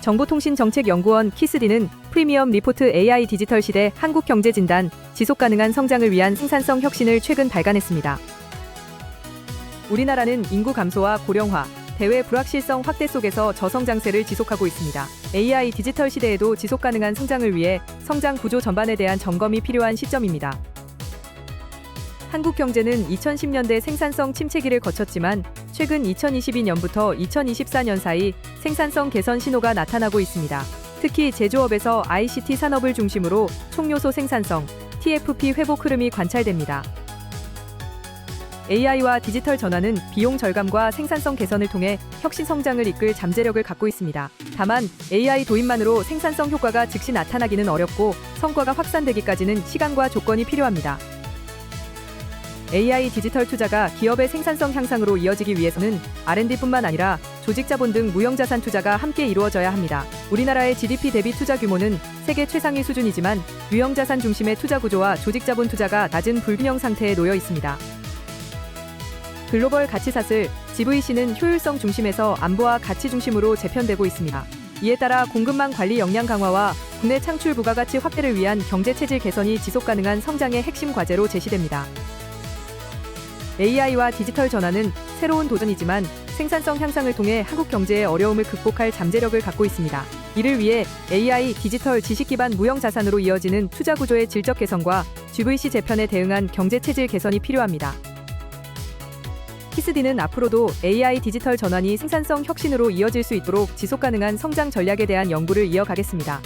정보통신정책연구원 키스디는 프리미엄 리포트 AI 디지털 시대 한국 경제 진단 지속 가능한 성장을 위한 생산성 혁신을 최근 발간했습니다. 우리나라는 인구 감소와 고령화, 대외 불확실성 확대 속에서 저성장세를 지속하고 있습니다. AI 디지털 시대에도 지속 가능한 성장을 위해 성장 구조 전반에 대한 점검이 필요한 시점입니다. 한국 경제는 2010년대 생산성 침체기를 거쳤지만 최근 2022년부터 2024년 사이 생산성 개선 신호가 나타나고 있습니다. 특히 제조업에서 ICT 산업을 중심으로 총요소 생산성, TFP 회복 흐름이 관찰됩니다. AI와 디지털 전환은 비용 절감과 생산성 개선을 통해 혁신 성장을 이끌 잠재력을 갖고 있습니다. 다만 AI 도입만으로 생산성 효과가 즉시 나타나기는 어렵고 성과가 확산되기까지는 시간과 조건이 필요합니다. AI 디지털 투자가 기업의 생산성 향상으로 이어지기 위해서는 R&D뿐만 아니라 조직 자본 등 무형 자산 투자가 함께 이루어져야 합니다. 우리나라의 GDP 대비 투자 규모는 세계 최상위 수준이지만 유형 자산 중심의 투자 구조와 조직 자본 투자가 낮은 불균형 상태에 놓여 있습니다. 글로벌 가치사슬 GVC는 효율성 중심에서 안보와 가치 중심으로 재편되고 있습니다. 이에 따라 공급망 관리 역량 강화와 국내 창출 부가가치 확대를 위한 경제 체질 개선이 지속 가능한 성장의 핵심 과제로 제시됩니다. AI와 디지털 전환은 새로운 도전이지만 생산성 향상을 통해 한국 경제의 어려움을 극복할 잠재력을 갖고 있습니다. 이를 위해 AI, 디지털, 지식 기반 무형 자산으로 이어지는 투자 구조의 질적 개선과 GVC 재편에 대응한 경제 체질 개선이 필요합니다. 키스디는 앞으로도 AI 디지털 전환이 생산성 혁신으로 이어질 수 있도록 지속 가능한 성장 전략에 대한 연구를 이어가겠습니다.